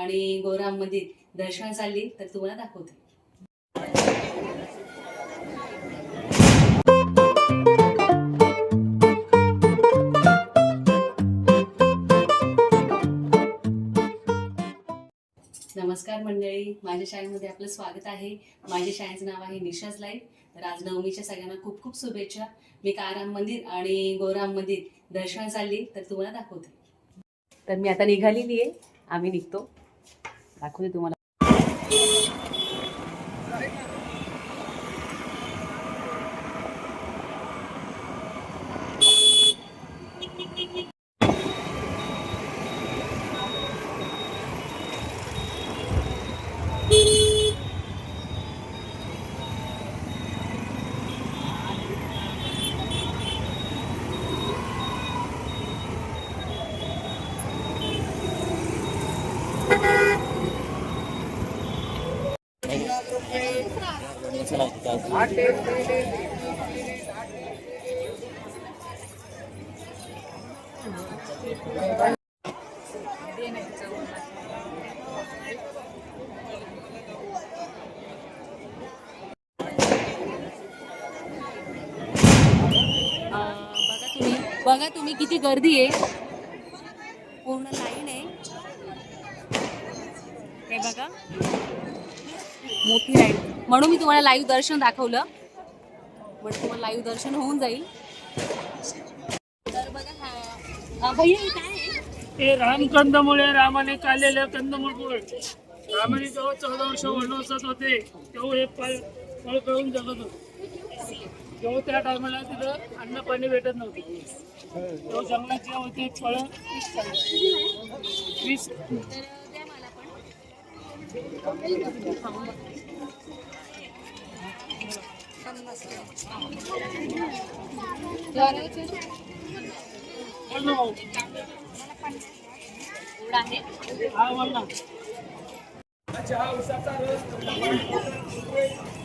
आणि गोराम मंदिर दर्शन चालली तर तुम्हाला दाखवते. नमस्कार मंडळी माझ्या शाळेमध्ये आपलं स्वागत आहे. माझ्या शाळेचं नाव आहे निशाज लाईफ. तर आज नवमीच्या सगळ्यांना खूप खूप शुभेच्छा. मी काराम मंदिर आणि गोराम मंदिर दर्शन चालली तर तुम्हाला दाखवते. तर मी आता निघालेली आहे. आम्ही निघतो. दाखवते तुम्हाला. बघा तुम्ही बघा तुम्ही किती गर्दी आहे. पूर्ण लाईन आहे. हे बघा. मोठी लाईन म्हणून मी तुम्हाला लाईव्ह दर्शन दाखवलं. म्हणजे तुम्हाला लाईव्ह दर्शन होऊन जाईल. तर बघा हा भैया हे काय ते रामकंदमुळे रामाने काढलेले कंदमूळ रामाने जेव्हा चौदा वर्ष वनवासात होते तेव्हा हे फळ फळ करून जगत होते. तेव्हा त्या टायमाला तिथं अन्न पाणी भेटत नव्हते. तेव्हा जंगलात जे होते फळ वीस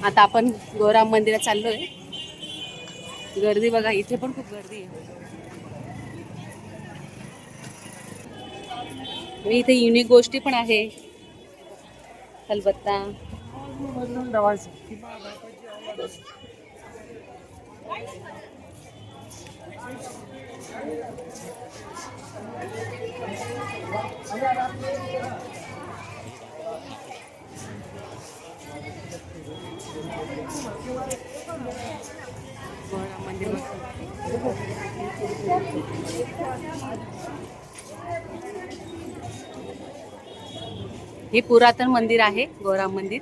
आता आपण गोराम मंदिरात चाललोय. गर्दी बघा इथे पण खूप गर्दी आहे. इथे युनिक गोष्टी पण आहे. कलबत्ता हे पुरातन मंदिर आहे गोराम मंदिर.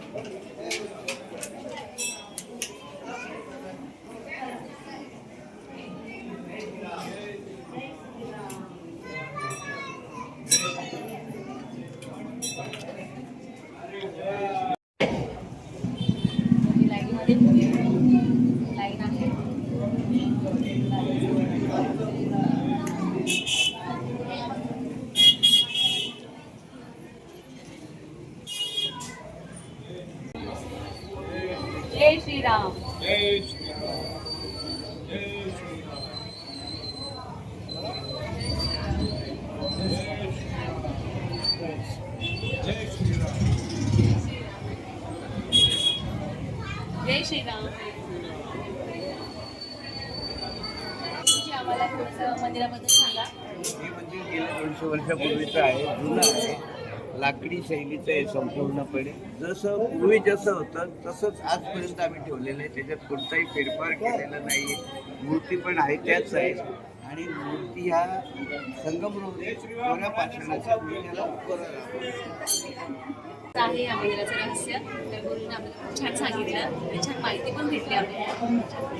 जय श्रीराम जय श्रीराम. आम्हाला थोडंसं मंदिराबद्दल सांगा. हे म्हणजे मंदिर गेल्या दोनशे वर्षापूर्वीचं आहे जुनं आहे. लाकडी शैलीचं आहे संपूर्णपणे. जसं पूर्वी जसं होतं तसंच आजपर्यंत आम्ही ठेवलेलं आहे. त्याच्यात कोणताही फेरफार केलेला नाही आहे मूर्ती पण आहे त्याच आहे. आणि मूर्ती ह्या संगमरवरी कोऱ्या पाषाणाच्या मूर्त्याला उभं आहे या मंदिराचं रहस्य. तर गुरुने आपल्याला खूप छान सांगितलं आणि छान माहिती पण भेटली आपल्याला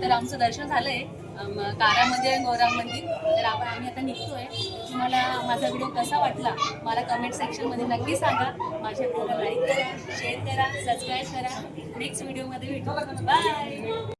तर आमचं दर्शन झालंय. कारामध्ये कारा मंदिर तर आपण आम्ही आता निघतोय. तुम्हाला माझा व्हिडिओ कसा वाटला मला कमेंट सेक्शनमध्ये नक्की सांगा. माझ्या व्हिडिओला लाईक करा शेअर करा सबस्क्राईब करा. नेक्स्ट व्हिडिओमध्ये भेटू. बाय